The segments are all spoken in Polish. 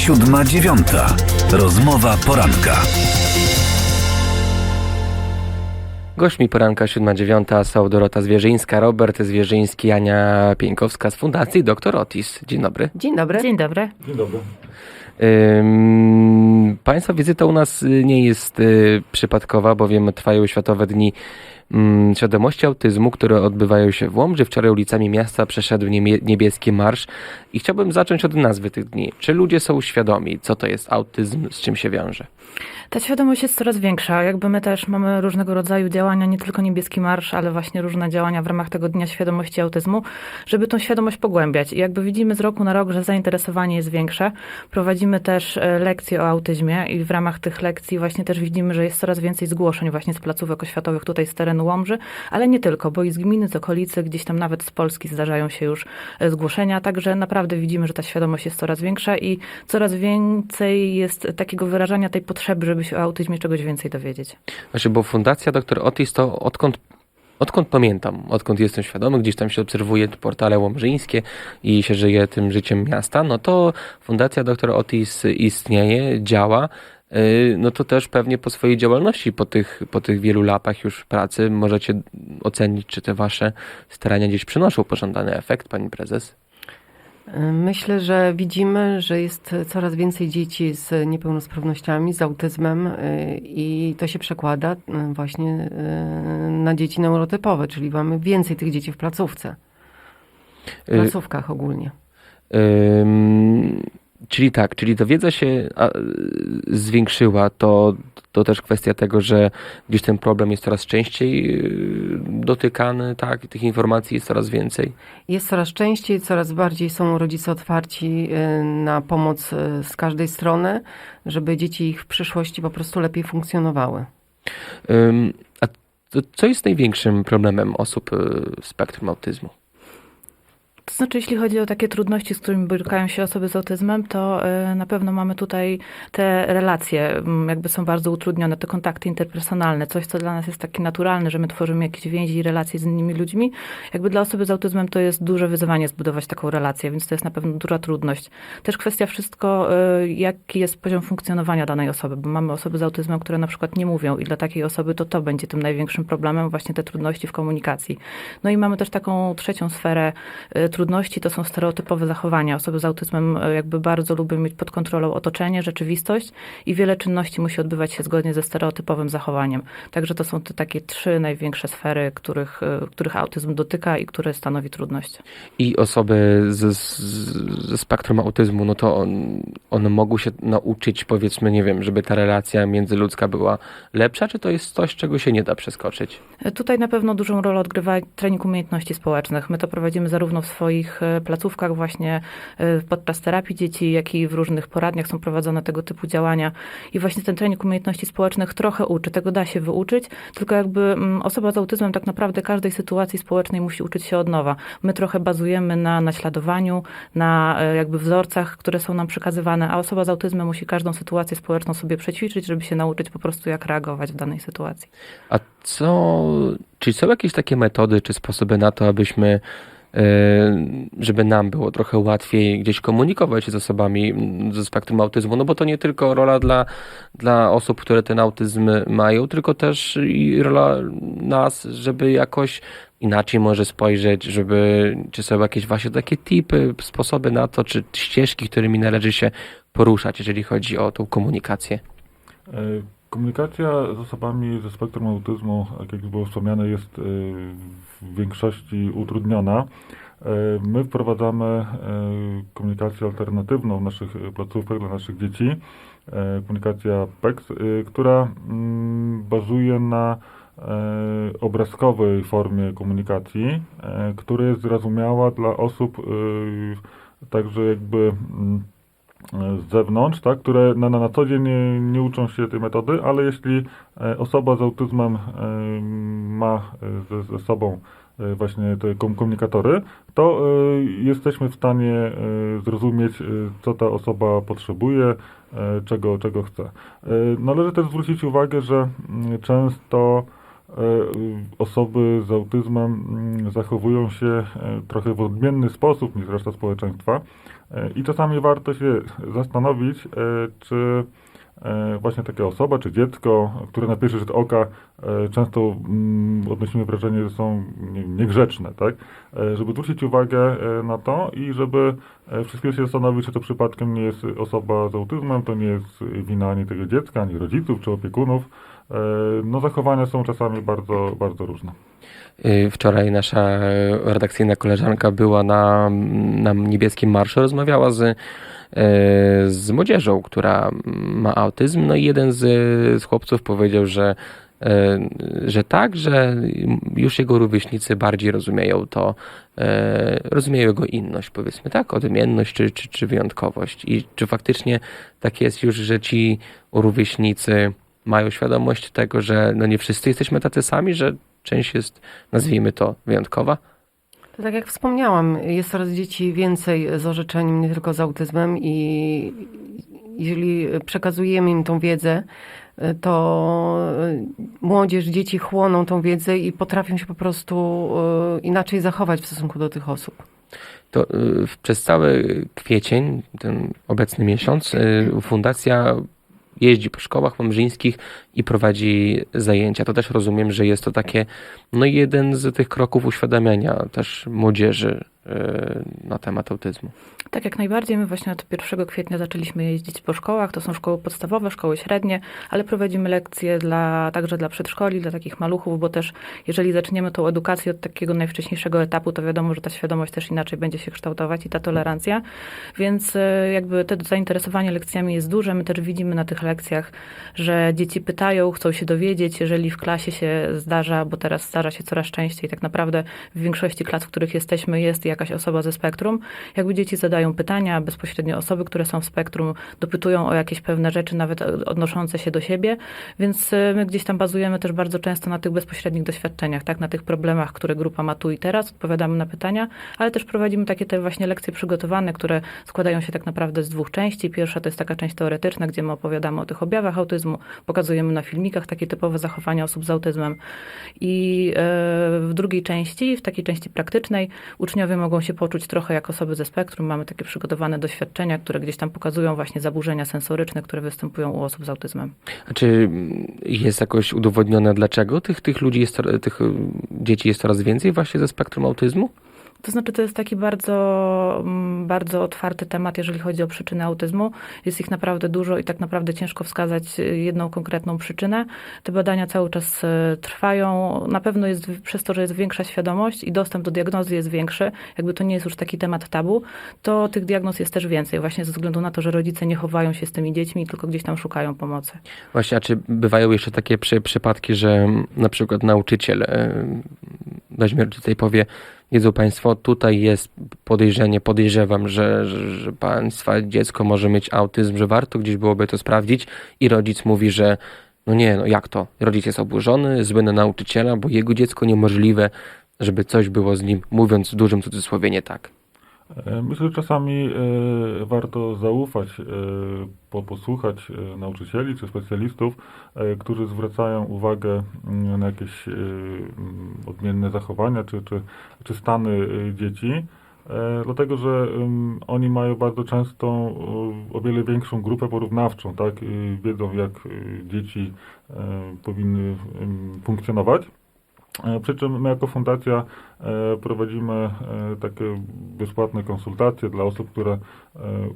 Siódma dziewiąta. Rozmowa poranka. Gośćmi poranka 7.9 są Dorota Zwierzyńska, Robert Zwierzyński, Ania Pieńkowska z Fundacji Dr. Otis. Dzień dobry. Dzień dobry. Dzień dobry. Dzień dobry. Ym, Państwa wizyta u nas nie jest y, przypadkowa, bowiem trwają Światowe Dni Świadomości Autyzmu, które odbywają się w Łomży. Wczoraj ulicami miasta przeszedł niebieski marsz i chciałbym zacząć od nazwy tych dni. Czy ludzie są świadomi, co to jest autyzm, z czym się wiąże? Ta świadomość jest coraz większa. Jakby my też mamy różnego rodzaju działania, nie tylko niebieski marsz, ale właśnie różne działania w ramach tego Dnia Świadomości Autyzmu, żeby tą świadomość pogłębiać. I jakby widzimy z roku na rok, że zainteresowanie jest większe. Prowadzimy też e, lekcje o autyzmie i w ramach tych lekcji właśnie też widzimy, że jest coraz więcej zgłoszeń właśnie z placówek oświatowych tutaj z terenu Łomży, ale nie tylko, bo i z gminy, z okolicy, gdzieś tam nawet z Polski zdarzają się już e, zgłoszenia, także naprawdę widzimy, że ta świadomość jest coraz większa i coraz więcej jest takiego wyrażania tej potrzeby, żeby się o autyzmie czegoś więcej dowiedzieć. Właśnie, bo Fundacja Dr. Otis to odkąd, odkąd pamiętam, odkąd jestem świadomy, gdzieś tam się obserwuje portale łomżyńskie i się żyje tym życiem miasta, no to Fundacja Dr. Otis istnieje, działa. Yy, No to też pewnie po swojej działalności, po tych, po tych wielu latach już pracy możecie ocenić, czy te wasze starania gdzieś przynoszą pożądany efekt, pani prezes. Myślę, że widzimy, że jest coraz więcej dzieci z niepełnosprawnościami, z autyzmem y, i to się przekłada y, właśnie y, na dzieci neurotypowe, czyli mamy więcej tych dzieci w placówce, w placówkach ogólnie. Czyli tak, czyli ta wiedza się zwiększyła, to, to też kwestia tego, że gdzieś ten problem jest coraz częściej dotykany, tak, tych informacji jest coraz więcej. Jest coraz częściej, coraz bardziej są rodzice otwarci y, na pomoc y, z każdej strony, żeby dzieci ich w przyszłości po prostu lepiej funkcjonowały. A co jest największym problemem osób yy, w spektrum autyzmu? To znaczy, jeśli chodzi o takie trudności, z którymi borykają się osoby z autyzmem, to y, na pewno mamy tutaj te relacje, jakby są bardzo utrudnione, te kontakty interpersonalne, coś, co dla nas jest takie naturalne, że my tworzymy jakieś więzi i relacje z innymi ludźmi. Jakby dla osoby z autyzmem to jest duże wyzwanie zbudować taką relację, więc to jest na pewno duża trudność. Też kwestia wszystko, y, jaki jest poziom funkcjonowania danej osoby, bo mamy osoby z autyzmem, które na przykład nie mówią i dla takiej osoby to to będzie tym największym problemem, właśnie te trudności w komunikacji. No i mamy też taką trzecią sferę y, trudności, to są stereotypowe zachowania. Osoby z autyzmem y, jakby bardzo lubią mieć pod kontrolą otoczenie, rzeczywistość i wiele czynności musi odbywać się zgodnie ze stereotypowym zachowaniem. Także to są te takie trzy największe sfery, których, y, których autyzm dotyka i które stanowi trudność. I osoby z, z, ze spektrum autyzmu, no to on, one mogą się nauczyć, powiedzmy, nie wiem, żeby ta relacja międzyludzka była lepsza, czy to jest coś, czego się nie da przeskoczyć? Tutaj na pewno dużą rolę odgrywa trening umiejętności społecznych. My to prowadzimy zarówno w swoich e, placówkach właśnie e, podczas terapii dzieci, jak i w różnych poradniach są prowadzone tego typu działania. I właśnie ten trening umiejętności społecznych trochę uczy. Tego da się wyuczyć, tylko jakby mm, osoba z autyzmem tak naprawdę każdej sytuacji społecznej musi uczyć się od nowa. My trochę bazujemy na naśladowaniu, na e, jakby wzorcach, które są nam przekazywane, a osoba z autyzmem musi każdą sytuację społeczną sobie przećwiczyć, żeby się nauczyć po prostu jak reagować w danej sytuacji. A co, czy są jakieś takie metody czy sposoby na to, abyśmy, żeby nam było trochę łatwiej gdzieś komunikować się z osobami ze spektrum autyzmu? No bo to nie tylko rola dla, dla osób, które ten autyzm mają, tylko też i rola nas, żeby jakoś inaczej może spojrzeć, żeby, czy są jakieś właśnie takie tipy, sposoby na to, czy ścieżki, którymi należy się poruszać, jeżeli chodzi o tą komunikację? E, Komunikacja z osobami ze spektrum autyzmu, jak już było wspomniane, jest e, w większości utrudniona. E, My wprowadzamy e, komunikację alternatywną w naszych placówkach dla naszych dzieci. Komunikacja PEX, która mm, bazuje na obrazkowej formie komunikacji, która jest zrozumiała dla osób także jakby mm, z zewnątrz, tak, które na, na, co dzień nie, nie uczą się tej metody, ale jeśli e, osoba z autyzmem e, ma e, ze, ze sobą właśnie te kom- komunikatory, to jesteśmy w stanie zrozumieć, co ta osoba potrzebuje, czego, czego chce. Należy też zwrócić uwagę, że mm, często osoby z autyzmem mm, zachowują się trochę w odmienny sposób niż reszta społeczeństwa i czasami warto się zastanowić, e, czy e, właśnie taka osoba czy dziecko, które na pierwszy rzut oka e, często mm, odnosimy wrażenie, że są nie- niegrzeczne, tak? E, Żeby zwrócić uwagę e, na to i żeby e, przez chwilę się zastanowić, czy to przypadkiem nie jest osoba z autyzmem, to nie jest wina ani tego dziecka, ani rodziców czy opiekunów. E, No zachowania są czasami bardzo, bardzo różne. Y, Wczoraj nasza redakcyjna koleżanka była na, na niebieskim marszu, rozmawiała z, y, z młodzieżą, która ma autyzm. No i jeden z, z chłopców powiedział, że, y, że tak, że już jego rówieśnicy bardziej rozumieją to, rozumieją jego inność, powiedzmy tak, odmienność czy, czy, czy wyjątkowość. I czy faktycznie tak jest już, że ci rówieśnicy mają świadomość tego, że no nie wszyscy jesteśmy tacy sami, że część jest, nazwijmy to, wyjątkowa. To tak jak wspomniałam, jest coraz dzieci więcej z orzeczeniem, nie tylko z autyzmem i jeżeli przekazujemy im tą wiedzę, to młodzież, dzieci chłoną tą wiedzę i potrafią się po prostu e, inaczej zachować w stosunku do tych osób. To w- przez cały kwiecień, ten obecny miesiąc, y, fundacja jeździ po szkołach mamrzyńskich i prowadzi zajęcia. To też rozumiem, że jest to takie, no jeden z tych kroków uświadamiania też młodzieży na temat autyzmu. Tak, jak najbardziej. My właśnie od 1 kwietnia zaczęliśmy jeździć po szkołach. To są szkoły podstawowe, szkoły średnie, ale prowadzimy lekcje dla, także dla przedszkoli, dla takich maluchów, bo też jeżeli zaczniemy tą edukację od takiego najwcześniejszego etapu, to wiadomo, że ta świadomość też inaczej będzie się kształtować i ta tolerancja. Więc e, jakby to zainteresowanie lekcjami jest duże. My też widzimy na tych lekcjach, że dzieci pytają, chcą się dowiedzieć, jeżeli w klasie się zdarza, bo teraz zdarza się coraz częściej, tak naprawdę w większości klas, w których jesteśmy, jest jakaś osoba ze spektrum. Jakby dzieci zadają pytania, bezpośrednio osoby, które są w spektrum, dopytują o jakieś pewne rzeczy, nawet odnoszące się do siebie, więc y, my gdzieś tam bazujemy też bardzo często na tych bezpośrednich doświadczeniach, tak, na tych problemach, które grupa ma tu i teraz, odpowiadamy na pytania, ale też prowadzimy takie te właśnie lekcje przygotowane, które składają się tak naprawdę z dwóch części. Pierwsza to jest taka część teoretyczna, gdzie my opowiadamy o tych objawach autyzmu, pokazujemy na filmikach takie typowe zachowania osób z autyzmem i e, w drugiej części, w takiej części praktycznej, uczniowie mogą się poczuć trochę jak osoby ze spektrum. Mamy takie przygotowane doświadczenia, które gdzieś tam pokazują właśnie zaburzenia sensoryczne, które występują u osób z autyzmem. A czy jest jakoś udowodnione, dlaczego tych, tych ludzi, jest, tych dzieci jest coraz więcej właśnie ze spektrum autyzmu? To znaczy, to jest taki bardzo, mm, bardzo otwarty temat, jeżeli chodzi o przyczyny autyzmu. Jest ich naprawdę dużo i tak naprawdę ciężko wskazać y, jedną konkretną przyczynę. Te badania cały czas y, trwają. Na pewno jest przez to, że jest większa świadomość i dostęp do diagnozy jest większy, jakby to nie jest już taki temat tabu, to tych diagnoz jest też więcej, właśnie ze względu na to, że rodzice nie chowają się z tymi dziećmi, tylko gdzieś tam szukają pomocy. Właśnie, a czy bywają jeszcze takie przy, przypadki, że mm, na przykład nauczyciel rodzica i powie, wiedzą Państwo, tutaj jest podejrzenie, podejrzewam, że, że, że Państwa dziecko może mieć autyzm, że warto gdzieś byłoby to sprawdzić i rodzic mówi, że no nie, no jak to? Rodzic jest oburzony, zły na nauczyciela, bo jego dziecko niemożliwe, żeby coś było z nim, mówiąc w dużym cudzysłowie, nie tak. E, Myślę, że czasami e, warto zaufać, e, po, posłuchać nauczycieli czy specjalistów, którzy zwracają uwagę mm, na jakieś mm, odmienne zachowania czy, czy, czy stany dzieci. Dlatego, że ym, oni mają bardzo często o wiele większą grupę porównawczą, tak? Wiedzą, jak dzieci powinny funkcjonować. E, Przy czym my jako fundacja e, prowadzimy e, takie bezpłatne konsultacje dla osób, które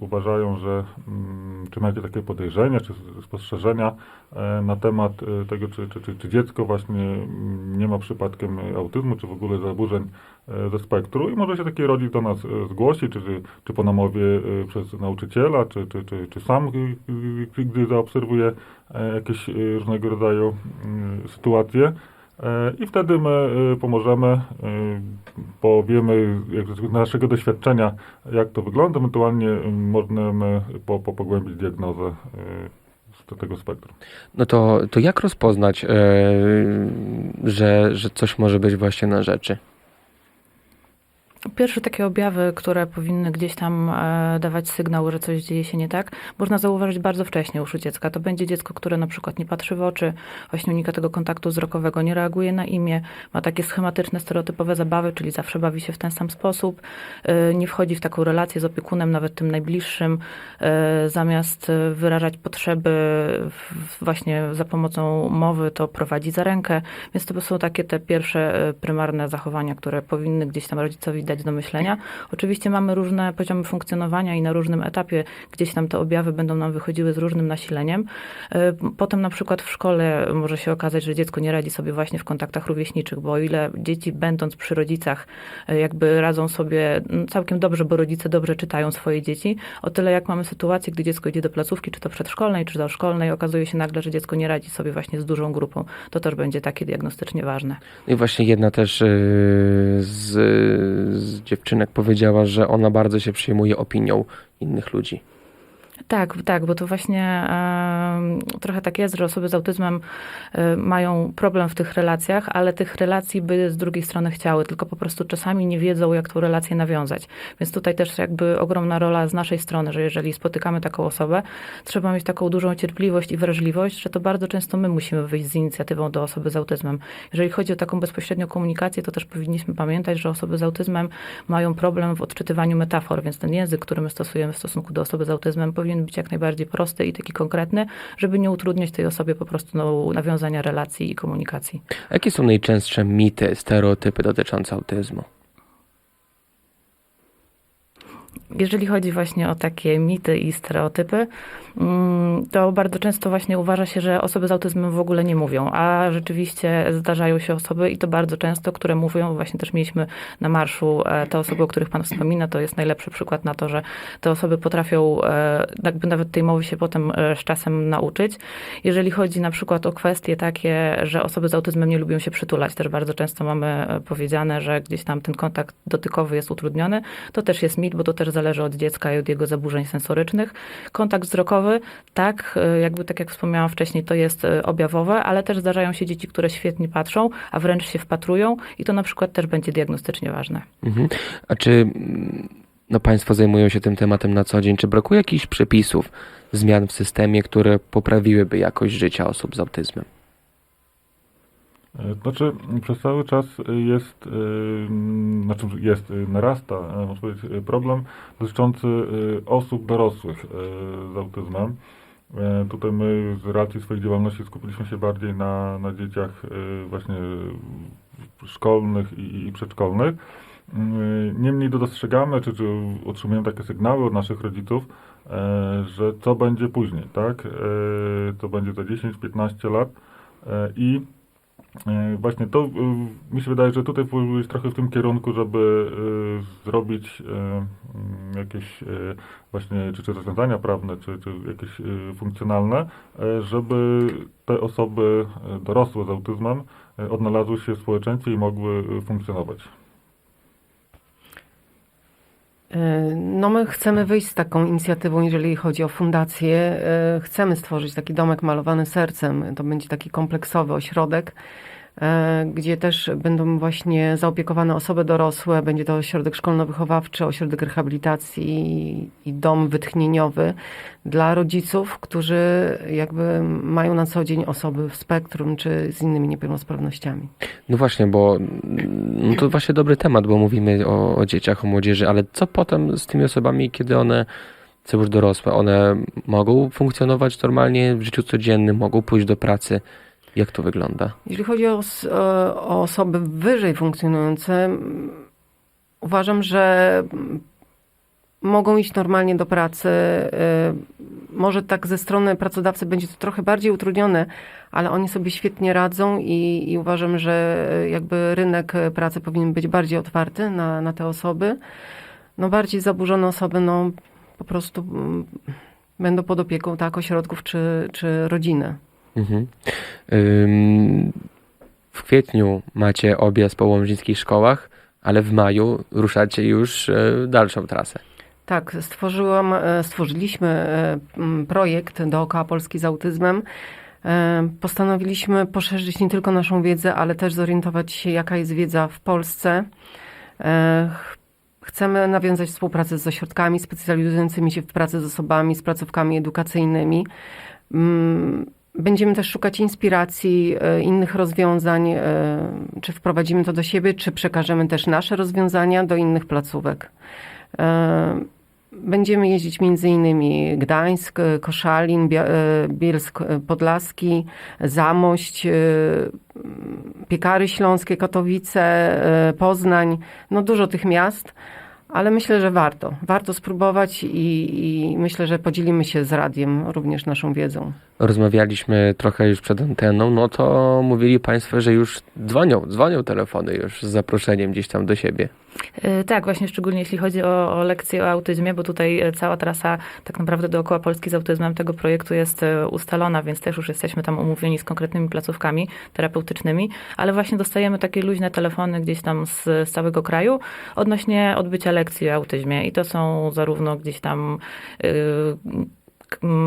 uważają, że mm, czy mają takie podejrzenia, czy spostrzeżenia na temat tego, czy, czy, czy, czy dziecko właśnie mm, nie ma przypadkiem autyzmu, czy w ogóle zaburzeń ze spektru i może się taki rodzic do nas zgłosi, czy, czy, czy po namowie przez nauczyciela, czy, czy, czy, czy sam, gdy zaobserwuje jakieś różnego rodzaju y, sytuacje. E, I wtedy my e, pomożemy, e, powiemy z naszego doświadczenia, jak to wygląda, ewentualnie możemy po, po pogłębić diagnozę z tego spektrum. No to, to jak rozpoznać, że, że coś może być właśnie na rzeczy? Pierwsze takie objawy, które powinny gdzieś tam e, dawać sygnał, że coś dzieje się nie tak, można zauważyć bardzo wcześnie już u dziecka. To będzie dziecko, które na przykład nie patrzy w oczy, właśnie unika tego kontaktu wzrokowego, nie reaguje na imię, ma takie schematyczne, stereotypowe zabawy, czyli zawsze bawi się w ten sam sposób, e, nie wchodzi w taką relację z opiekunem, nawet tym najbliższym, e, zamiast wyrażać potrzeby właśnie za pomocą mowy, to prowadzi za rękę. Więc to są takie te pierwsze prymarne zachowania, które powinny gdzieś tam rodzicowi dać do myślenia. Oczywiście mamy różne poziomy funkcjonowania i na różnym etapie gdzieś tam te objawy będą nam wychodziły z różnym nasileniem. E, Potem na przykład w szkole może się okazać, że dziecko nie radzi sobie właśnie w kontaktach rówieśniczych, bo o ile dzieci będąc przy rodzicach e, jakby radzą sobie mm, całkiem dobrze, bo rodzice dobrze czytają swoje dzieci, o tyle jak mamy sytuację, gdy dziecko idzie do placówki, czy to przedszkolnej, czy doszkolnej, okazuje się nagle, że dziecko nie radzi sobie właśnie z dużą grupą. To też będzie takie diagnostycznie ważne. I właśnie jedna też y, z, z dziewczynek powiedziała, że ona bardzo się przejmuje opinią innych ludzi. Tak, tak, bo to właśnie em, trochę tak jest, że osoby z autyzmem e, mają problem w tych relacjach, ale tych relacji by z drugiej strony chciały, tylko po prostu czasami nie wiedzą, jak tą relację nawiązać. Więc tutaj też jakby ogromna rola z naszej strony, że jeżeli spotykamy taką osobę, trzeba mieć taką dużą cierpliwość i wrażliwość, że to bardzo często my musimy wyjść z inicjatywą do osoby z autyzmem. Jeżeli chodzi o taką bezpośrednią komunikację, to też powinniśmy pamiętać, że osoby z autyzmem mają problem w odczytywaniu metafor, więc ten język, który my stosujemy w stosunku do osoby z autyzmem, powinien być jak najbardziej prosty i taki konkretny, żeby nie utrudniać tej osobie po prostu no, nawiązania relacji i komunikacji. Jakie są najczęstsze mity, stereotypy dotyczące autyzmu? Jeżeli chodzi właśnie o takie mity i stereotypy, mm, to bardzo często właśnie uważa się, że osoby z autyzmem w ogóle nie mówią, a rzeczywiście zdarzają się osoby i to bardzo często, które mówią. Właśnie też mieliśmy na marszu e, te osoby, o których Pan wspomina, to jest najlepszy przykład na to, że te osoby potrafią e, jakby nawet tej mowy się potem e, z czasem nauczyć. Jeżeli chodzi na przykład o kwestie takie, że osoby z autyzmem nie lubią się przytulać, też bardzo często mamy powiedziane, że gdzieś tam ten kontakt dotykowy jest utrudniony. To też jest mit, bo to też zależy od dziecka i od jego zaburzeń sensorycznych. Kontakt wzrokowy, tak, e, jakby tak jak wspomniałam wcześniej, to jest e, objawowe, ale też zdarzają się dzieci, które świetnie patrzą, a wręcz się wpatrują i to na przykład też będzie diagnostycznie ważne. Mhm. A czy mm, no, Państwo zajmują się tym tematem na co dzień? Czy brakuje jakichś przepisów, zmian w systemie, które poprawiłyby jakość życia osób z autyzmem? E, Znaczy, przez cały czas jest, e, znaczy jest, e, narasta, problem dotyczący osób dorosłych z autyzmem. Tutaj my z racji swojej działalności skupiliśmy się bardziej na, na dzieciach właśnie szkolnych i, i przedszkolnych. Mm, Niemniej to dostrzegamy, czy, czy otrzymujemy takie sygnały od naszych rodziców, że co będzie później, tak? Co będzie za 10-15 lat i Właśnie to y, mi się wydaje, że tutaj być trochę w tym kierunku, żeby y, zrobić mm, jakieś właśnie czy, czy rozwiązania prawne, czy, czy jakieś funkcjonalne, e, żeby te osoby e, dorosłe z autyzmem e, odnalazły się w społeczeństwie i mogły funkcjonować. E, No my chcemy wyjść z taką inicjatywą, jeżeli chodzi o fundację. E, Chcemy stworzyć taki domek malowany sercem. To będzie taki kompleksowy ośrodek, gdzie też będą właśnie zaopiekowane osoby dorosłe. Będzie to ośrodek szkolno-wychowawczy, ośrodek rehabilitacji i dom wytchnieniowy dla rodziców, którzy jakby mają na co dzień osoby w spektrum czy z innymi niepełnosprawnościami. No właśnie, bo no to właśnie dobry temat, bo mówimy o, o dzieciach, o młodzieży, ale co potem z tymi osobami, kiedy one są już dorosłe? One mogą funkcjonować normalnie w życiu codziennym, mogą pójść do pracy. Jak to wygląda? Jeżeli chodzi o, o osoby wyżej funkcjonujące, uważam, że mogą iść normalnie do pracy. y, Może tak ze strony pracodawcy będzie to trochę bardziej utrudnione, ale oni sobie świetnie radzą i, i uważam, że y, jakby rynek pracy powinien być bardziej otwarty na, na te osoby. No bardziej zaburzone osoby, no po prostu będą pod opieką tak ośrodków czy, czy rodziny. Mhm. Ym, w kwietniu macie objazd po łomżyńskich szkołach, ale w maju ruszacie już e, dalszą trasę. Tak, stworzyłam, e, stworzyliśmy e, projekt dookoła Polski z autyzmem. Postanowiliśmy poszerzyć nie tylko naszą wiedzę, ale też zorientować się, jaka jest wiedza w Polsce. Ch- Chcemy nawiązać współpracę z ośrodkami specjalizującymi się w pracy z osobami, z placówkami edukacyjnymi. Będziemy też szukać inspiracji, e, innych rozwiązań, e, czy wprowadzimy to do siebie, czy przekażemy też nasze rozwiązania do innych placówek. E, Będziemy jeździć między innymi Gdańsk, Koszalin, Bielsk Podlaski, Zamość, Piekary Śląskie, Katowice, Poznań. No dużo tych miast, ale myślę, że warto. Warto spróbować i, i myślę, że podzielimy się z radiem również naszą wiedzą. Rozmawialiśmy trochę już przed anteną, no to mówili Państwo, że już dzwonią, dzwonią telefony już z zaproszeniem gdzieś tam do siebie. E, Tak, właśnie szczególnie jeśli chodzi o, o lekcje o autyzmie, bo tutaj e, cała trasa tak naprawdę dookoła Polski z autyzmem tego projektu jest e, ustalona, więc też już jesteśmy tam umówieni z konkretnymi placówkami terapeutycznymi, ale właśnie dostajemy takie luźne telefony gdzieś tam z, z całego kraju odnośnie odbycia lekcji o autyzmie i to są zarówno gdzieś tam y, k-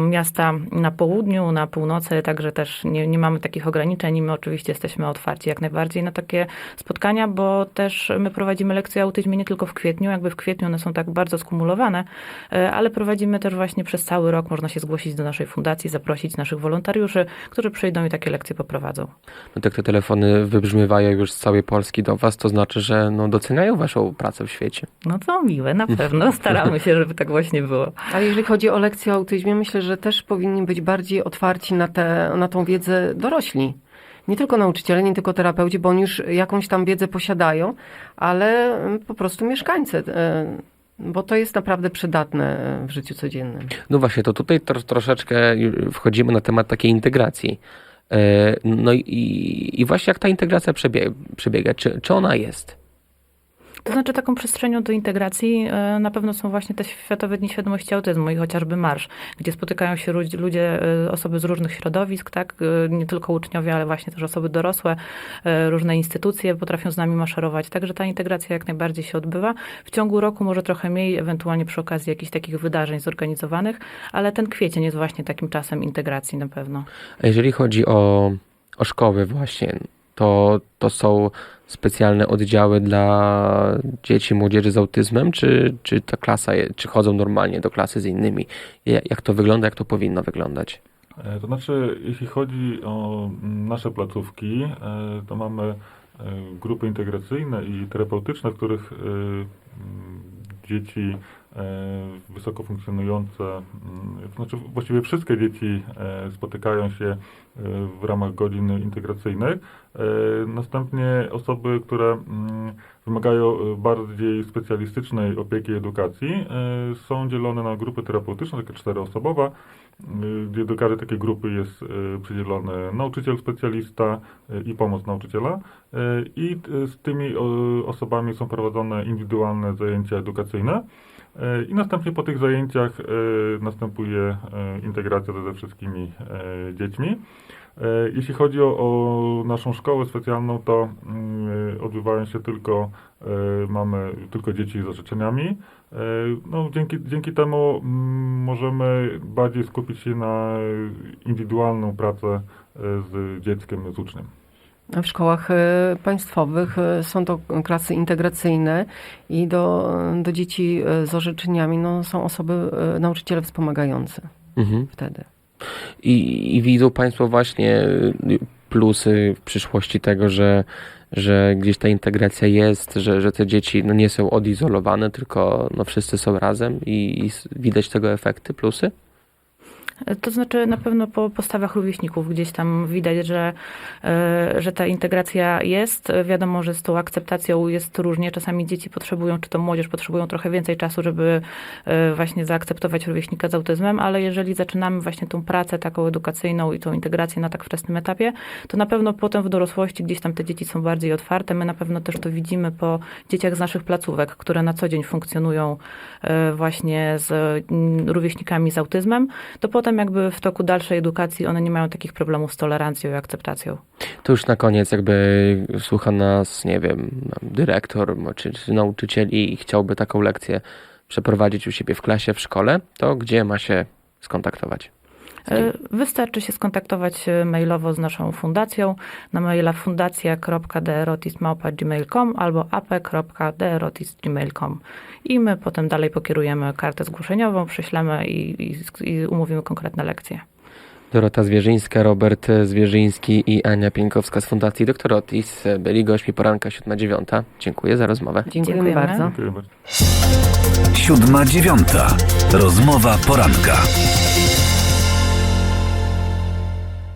miasta na południu, na północy, także też nie, nie mamy takich ograniczeń i my oczywiście jesteśmy otwarci jak najbardziej na takie spotkania, bo też my prowadzimy lekcje o autyzmie nie tylko w kwietniu, jakby w kwietniu one są tak bardzo skumulowane, e, ale prowadzimy też właśnie przez cały rok, można się zgłosić do naszej fundacji, zaprosić naszych wolontariuszy, którzy przyjdą i takie lekcje poprowadzą. No tak te telefony wybrzmiewają już z całej Polski do Was, to znaczy, że no, doceniają Waszą pracę w świecie. No to miłe, na pewno. Staramy się, żeby tak właśnie było. Ale jeżeli chodzi o lekcje o autyzmie, myślę, że też powinni być bardziej otwarci na, te, na tą wiedzę dorośli. Nie tylko nauczyciele, nie tylko terapeuci, bo oni już jakąś tam wiedzę posiadają, ale mm, po prostu mieszkańcy, e, bo to jest naprawdę przydatne e, w życiu codziennym. No właśnie, to tutaj tro, troszeczkę wchodzimy na temat takiej integracji. E, No i, i właśnie jak ta integracja przebie, przebiega, czy, czy ona jest? To znaczy taką przestrzenią do integracji e, na pewno są właśnie te Światowe Dni Świadomości Autyzmu i chociażby marsz, gdzie spotykają się ludzi- ludzie, e, osoby z różnych środowisk, tak? E, Nie tylko uczniowie, ale właśnie też osoby dorosłe, różne instytucje potrafią z nami maszerować. Także ta integracja jak najbardziej się odbywa. W ciągu roku może trochę mniej, ewentualnie przy okazji jakichś takich wydarzeń zorganizowanych, ale ten kwiecień jest właśnie takim czasem integracji na pewno. A jeżeli chodzi o, o szkoły właśnie, to, to są specjalne oddziały dla dzieci, młodzieży z autyzmem, czy, czy ta klasa, czy chodzą normalnie do klasy z innymi? Ja- Jak to wygląda, jak to powinno wyglądać? E, To znaczy, jeśli chodzi o mm, nasze placówki, e, to mamy e, grupy integracyjne i terapeutyczne, w których mm, dzieci wysoko funkcjonujące, mm, znaczy właściwie wszystkie dzieci e, spotykają się e, w ramach godzin integracyjnych. E, Następnie osoby, które mm, wymagają e, bardziej specjalistycznej opieki i edukacji, e, są dzielone na grupy terapeutyczne, takie czteroosobowe, gdzie do każdej takiej grupy jest przydzielony nauczyciel specjalista i pomoc nauczyciela. I z tymi osobami są prowadzone indywidualne zajęcia edukacyjne. Y, I następnie po tych zajęciach y, następuje y, integracja ze wszystkimi dziećmi. Jeśli chodzi o, o naszą szkołę specjalną, to y, odbywają się tylko, mamy tylko dzieci z orzeczeniami. E, No, dzięki, dzięki temu mm, możemy bardziej skupić się na indywidualną pracę e, z dzieckiem, z uczniem. W szkołach e, państwowych e, są to klasy integracyjne i do, do dzieci e, z orzeczeniami no, są osoby, nauczyciele wspomagający Mhm. wtedy. I, I widzą Państwo właśnie plusy w przyszłości tego, że, że gdzieś ta integracja jest, że, że te dzieci no, nie są odizolowane, tylko no, wszyscy są razem i, i widać tego efekty, plusy? To znaczy na pewno po postawach rówieśników gdzieś tam widać, że, e, że ta integracja jest. Wiadomo, że z tą akceptacją jest różnie. Czasami dzieci potrzebują, czy to młodzież potrzebują trochę więcej czasu, żeby e, właśnie zaakceptować rówieśnika z autyzmem, ale jeżeli zaczynamy właśnie tą pracę taką edukacyjną i tą integrację na tak wczesnym etapie, to na pewno potem w dorosłości gdzieś tam te dzieci są bardziej otwarte. My na pewno też to widzimy po dzieciach z naszych placówek, które na co dzień funkcjonują e, właśnie z mm, rówieśnikami z autyzmem, to potem jakby w toku dalszej edukacji one nie mają takich problemów z tolerancją i akceptacją. To już na koniec jakby słucha nas, nie wiem, dyrektor czy, czy nauczyciel i chciałby taką lekcję przeprowadzić u siebie w klasie, w szkole, to gdzie ma się skontaktować? E, Wystarczy się skontaktować e, mailowo z naszą fundacją na maila fundacja.derotis.gmail.com albo ape.derotis.gmail.com i my potem dalej pokierujemy kartę zgłoszeniową, prześlemy i, i, i umówimy konkretne lekcje. Dorota Zwierzyńska, Robert Zwierzyński i Ania Pieńkowska z Fundacji Dr. Otis byli gośćmi poranka 7-9. Dziękuję za rozmowę. Dziękujemy, Dziękujemy. bardzo. Dziękuję bardzo. Siódma dziewiąta. Rozmowa poranka.